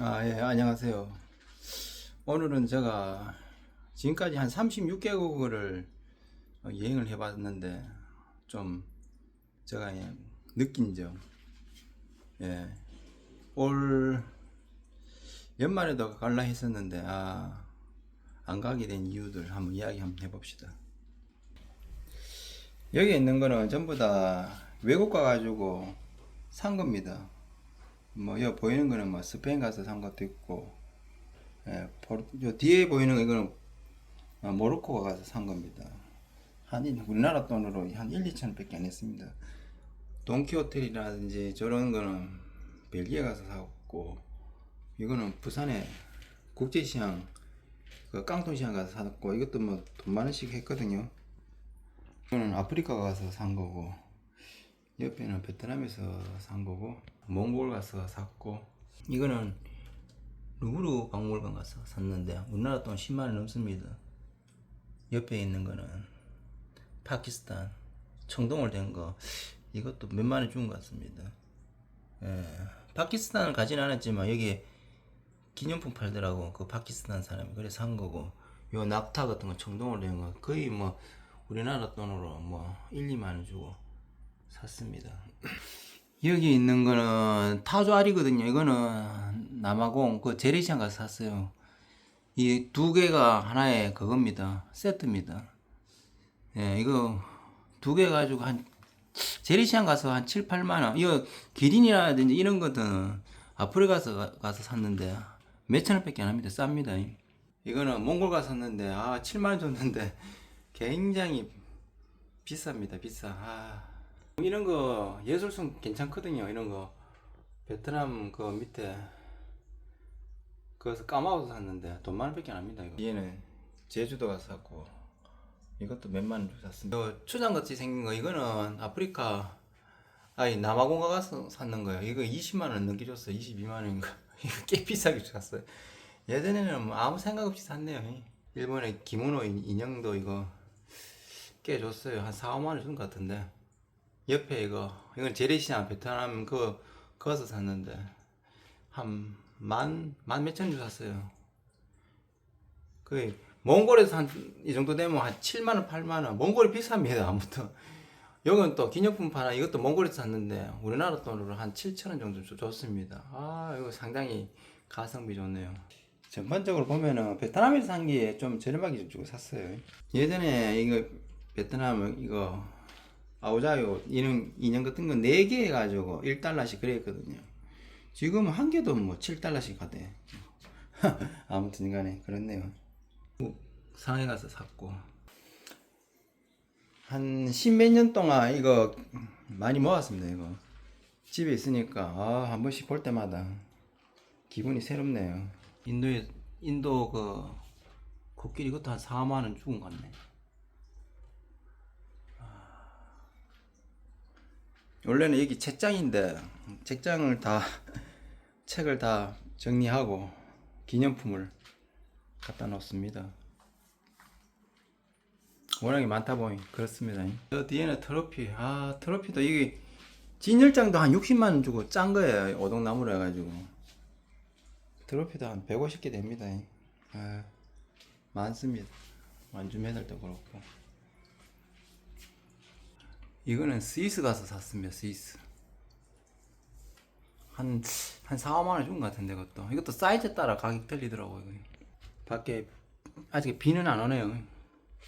아, 예, 안녕하세요. 오늘은 제가 지금까지 한 36개국을 여행을 해봤는데, 좀 제가 예, 느낀 점, 예, 올 연말에도 갈라 했었는데, 아, 안 가게 된 이유들 한번 이야기 한번 해봅시다. 여기 있는 거는 전부 다 외국 가가지고 산 겁니다. 뭐, 여 보이는 거는 뭐 스페인 가서 산 것도 있고, 예, 포르- 요 뒤에 보이는 거 이거는 어, 모로코 가서 산 겁니다. 한 일- 우리나라 돈으로 한 1, 2천 밖에 안 했습니다. 돈키호텔이라든지 저런 거는 벨기에 가서 샀고, 이거는 부산에 국제시장, 그 깡통시장 가서 샀고, 이것도 뭐돈만 원씩 했거든요. 이거는 아프리카 가서 산 거고, 옆에는 베트남에서 산 거고 몽골 가서 샀고 이거는 루브르 박물관 가서 샀는데 우리나라 돈 10만 원 넘습니다. 옆에 있는 거는 파키스탄 청동을 된 거 이것도 몇만 원 준 것 같습니다. 예, 파키스탄을 가진 않았지만 여기 기념품 팔더라고 그 파키스탄 사람이 그래서 산 거고 요 낙타 같은 거 청동을 된 거 거의 뭐 우리나라 돈으로 뭐 1, 2만 원 주고 샀습니다. 여기 있는 거는 타조알이거든요. 이거는 남아공 그 재래시장 가서 샀어요. 이 두 개가 하나의 그겁니다. 세트입니다. 예, 이거 두 개 가지고 한 재래시장 가서 한 7, 8만 원. 이거 기린이라든지 이런 것들은 아프리카 가서 가- 가서 샀는데 몇천 원밖에 안 합니다. 쌉니다. 이거는 몽골 가서 샀는데 아 7만 원 줬는데 굉장히 비쌉니다. 비싸. 아. 이런 거 예술성 괜찮거든요. 이런 거 베트남 그 밑에 그래서 까마워서 샀는데 돈 만 원밖에 안 합니다. 이거. 얘는 제주도 가서 샀고 이것도 몇만 원 주고 샀습니다. 이거 추장 같이 생긴 거 이거는 아프리카 아니 남아공가 가서 샀는 거예요. 이거 20만 원 넘게 줬어요. 22만 원인가. 이거 꽤 비싸게 샀어요. 예전에는 뭐 아무 생각 없이 샀네요. 일본의 기모노 인형도 이거 꽤 줬어요. 한 4, 5만 원 준 것 같은데. 옆에 이거 이건 재래시장 베트남 그 거기서 샀는데 한 만 만 몇천 주 샀어요. 그 몽골에서 한 이 정도 되면 한 7만 원, 8만 원. 몽골이 비쌉니다. 아무튼 여기는 또 기념품 파나 이것도 몽골에서 샀는데 우리나라 돈으로 한 7천 원 정도 주- 줬습니다. 아 이거 상당히 가성비 좋네요. 전반적으로 보면은 베트남에서 산 게 좀 저렴하게 주고 샀어요. 예전에 이거 베트남 이거 아오자요 인형 인형 같은 거 4개 해가지고 1달러씩 그랬거든요. 지금 한 개도 뭐 7달러씩 하대. 아무튼 간에 그렇네요. 상해 가서 샀고 한 십몇 년 동안 이거 많이 모았습니다. 이거 집에 있으니까 아, 한 번씩 볼 때마다 기분이 새롭네요. 인도에 인도 그 코끼리 이것도 한 4만 원 주고 갔네. 원래는 여기 책장인데 책장을 다 책을 다 정리하고 기념품을 갖다 놓습니다. 워낙에 많다 보니 그렇습니다. 저 뒤에는 트로피. 아 트로피도 이게 진열장도 한 60만 원 주고 짠 거예요. 오동나무로 해가지고 트로피도 한 150개 됩니다. 아, 많습니다. 완주 메달도 그렇고. 이거는 스위스 가서 샀습니다. 스위스. 한, 한 4, 5만 원 준 것 같은데, 그것도. 이것도 사이즈에 따라 가격 틀리더라고요. 밖에 아직 비는 안 오네요.